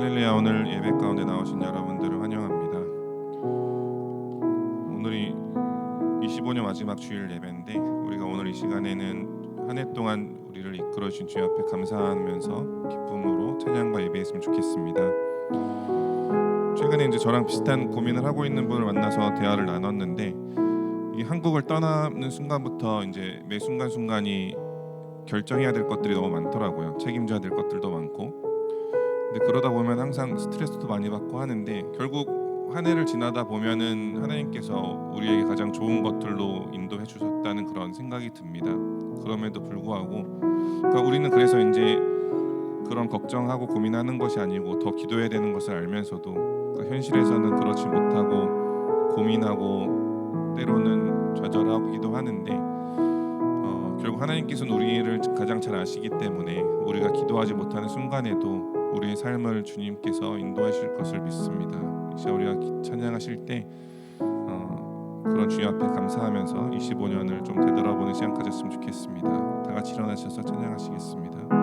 할렐루야 오늘 예배 가운데 나오신 여러분들을 환영합니다. 오늘이 25년 마지막 주일 예배인데 우리가 오늘 이 시간에는 한 해 동안 우리를 이끌어 주신 주 앞에 감사하면서 기쁨으로 찬양과 예배했으면 좋겠습니다. 최근에 이제 저랑 비슷한 고민을 하고 있는 분을 만나서 대화를 나눴는데 이 한국을 떠나는 순간부터 이제 매 순간 순간이 결정해야 될 것들이 너무 많더라고요. 책임져야 될 것들도 많고 근데 그러다 보면 항상 스트레스도 많이 받고 하는데 결국 한 해를 지나다 보면은 하나님께서 우리에게 가장 좋은 것들로 인도해 주셨다는 그런 생각이 듭니다. 그럼에도 불구하고 그러니까 우리는 그래서 이제 그런 걱정하고 고민하는 것이 아니고 더 기도해야 되는 것을 알면서도 그러니까 현실에서는 그렇지 못하고 고민하고 때로는 좌절하기도 하는데 어, 결국 하나님께서는 우리를 가장 잘 아시기 때문에 우리가 기도하지 못하는 순간에도 우리의 삶을 주님께서 인도하실 것을 믿습니다. 이제 우리가 기- 찬양하실 때 어, 그런 주님 앞에 감사하면서 25년을 좀 되돌아보는 시간 가졌으면 좋겠습니다. 다 같이 일어나셔서 찬양하시겠습니다.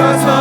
주옵소서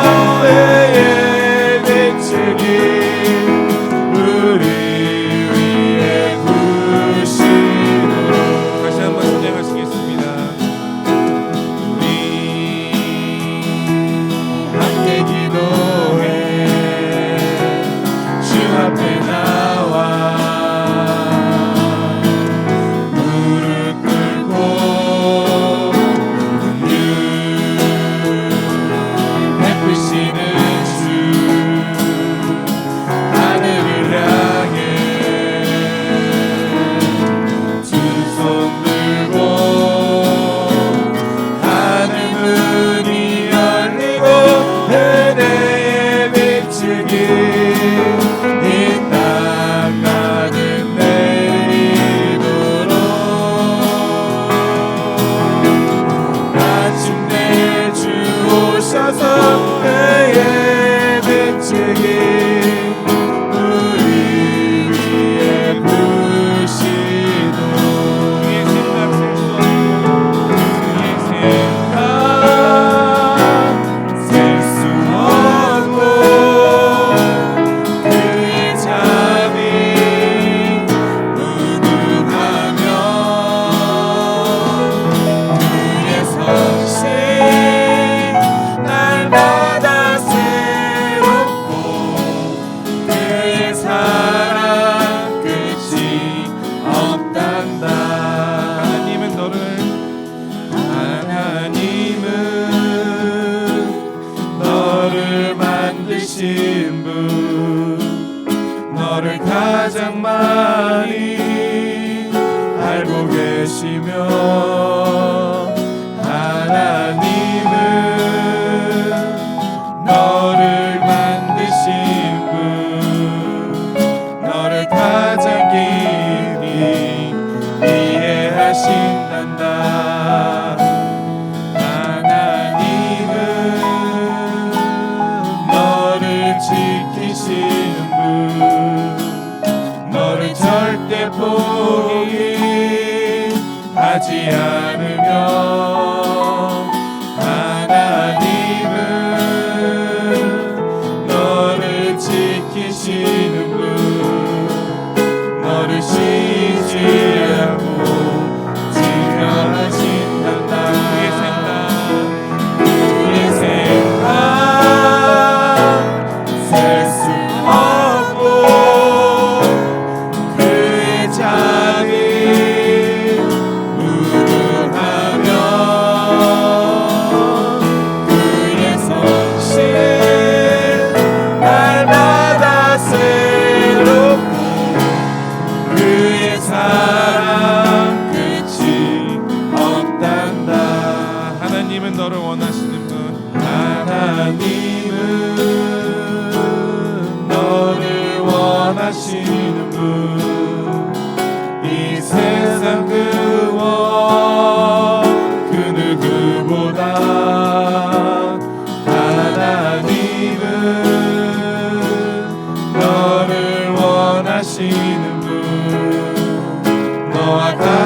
가장 많이 알고 계시며 않으면 너와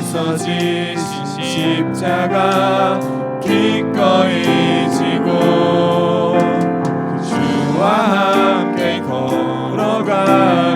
위해서 지신 십자가 기꺼이 지고 주와 함께 걸어가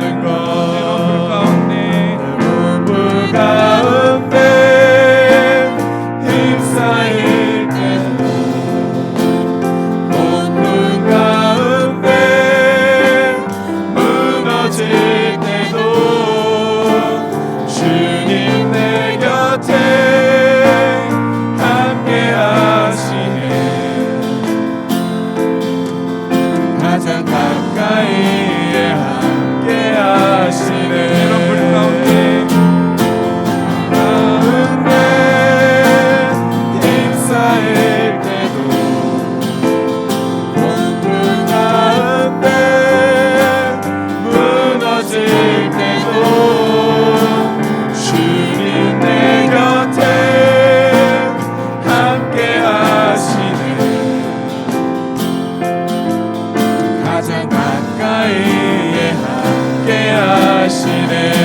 sin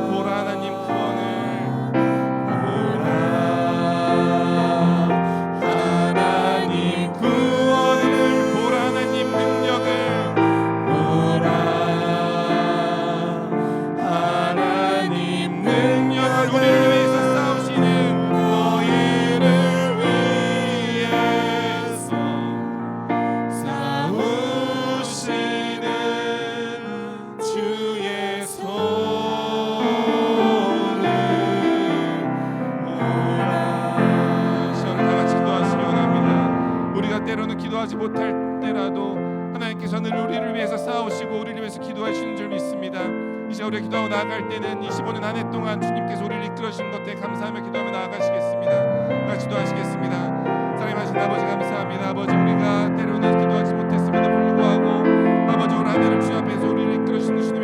Purana 시간을 다 같이 기도하시기 원합니다. 우리가 때로는 기도하지 못할 때라도 하나님께서는 우리를 위해서 싸우시고 우리를 위해서 기도하시는 줄 믿습니다. 이제 우리가 기도하고 나아갈 때는 25년 한 해 동안 주님께서 우리를 이끌어 주신 것에 감사하며 기도하며 나아가시겠습니다. 같이 기도하시겠습니다. 사랑하신 아버지 감사합니다. 아버지 우리가 때로는 기도하지 못했음에도 불구하고 아버지 오늘 한 해를 주 앞에서 우리를 이끌어 주시는 주님